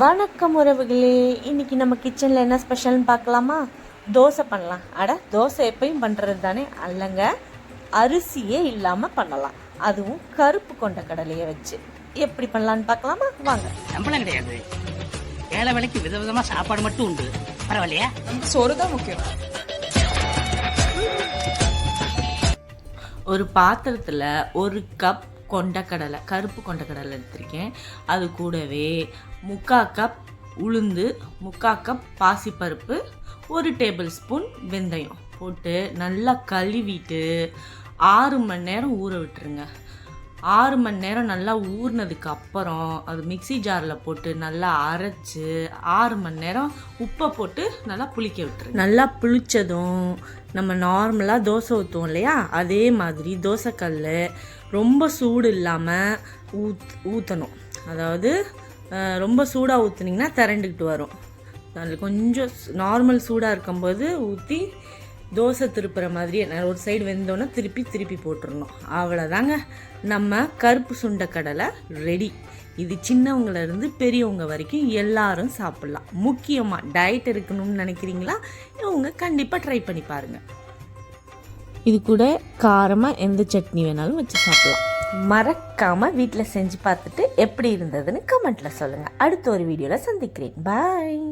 வணக்கம் உறவுகளே. இன்னைக்கு நம்ம கிச்சனில் என்ன ஸ்பெஷல்னு பார்க்கலாமா? தோசை பண்ணலாம். அட தோசை எப்பயும் பண்ணுறது தானே? அல்லங்க அரிசியே இல்லாமல் பண்ணலாம். அதுவும் கருப்பு கொண்ட கடலையை வச்சு. எப்படி பண்ணலான்னு பார்க்கலாமா? வாங்க. சம்பளம் கிடையாது. ஏழை வேலைக்கு விதவிதமா சாப்பாடு மட்டும் உண்டு. பரவாயில்லையா? சோறு தான் முக்கியம். ஒரு பாத்திரத்தில் ஒரு கப் கொண்டக்கடலை கருப்பு கொண்டக்கடலை எடுத்திருக்கேன். அது கூடவே முக்கா கப் உளுந்து முக்கா கப் பாசிப்பருப்பு ஒரு டேபிள் ஸ்பூன் வெந்தயம். போட்டு நல்லா கழுவிட்டு ஆறு மணி நேரம் ஊற விட்டுருங்க. ஆறு மணி நேரம் நல்லா ஊறினதுக்கு அப்புறம் அது மிக்ஸி ஜாரில் போட்டு நல்லா அரைச்சி ஆறு மணி நேரம் உப்பை போட்டு நல்லா புளிக்க விட்டுரு நல்லா புளிச்சதும் நம்ம நார்மலாக தோசை ஊற்றுவோம் இல்லையா? அதே மாதிரி தோசைக்கல் ரொம்ப சூடு இல்லாமல் ஊத் ஊற்றணும் அதாவது ரொம்ப சூடாக ஊற்றுனீங்கன்னா திரண்டுக்கிட்டு வரும். அதில் கொஞ்சம் நார்மல் சூடாக இருக்கும்போது ஊற்றி தோசை திருப்புற மாதிரி ஒரு சைடு வெந்தோன்னா திருப்பி திருப்பி போட்டுடணும் அவ்வளோதாங்க நம்ம கருப்பு சுண்டக்கடலை ரெடி இது சின்னவங்கள இருந்து பெரியவங்க வரைக்கும் எல்லாரும் சாப்பிட்லாம். முக்கியமாக டயட் இருக்கணும்னு நினைக்கிறீங்களா? இவங்க கண்டிப்பாக ட்ரை பண்ணி பாருங்கள் இது கூட காரமாக எந்த சட்னி வேணாலும் வச்சு சாப்பிடலாம். மறக்காமல் வீட்டில் செஞ்சு பார்த்துட்டு எப்படி இருந்ததுன்னு கமெண்ட்டில் சொல்லுங்கள் அடுத்த ஒரு வீடியோவில் சந்திக்கிறேன். பாய்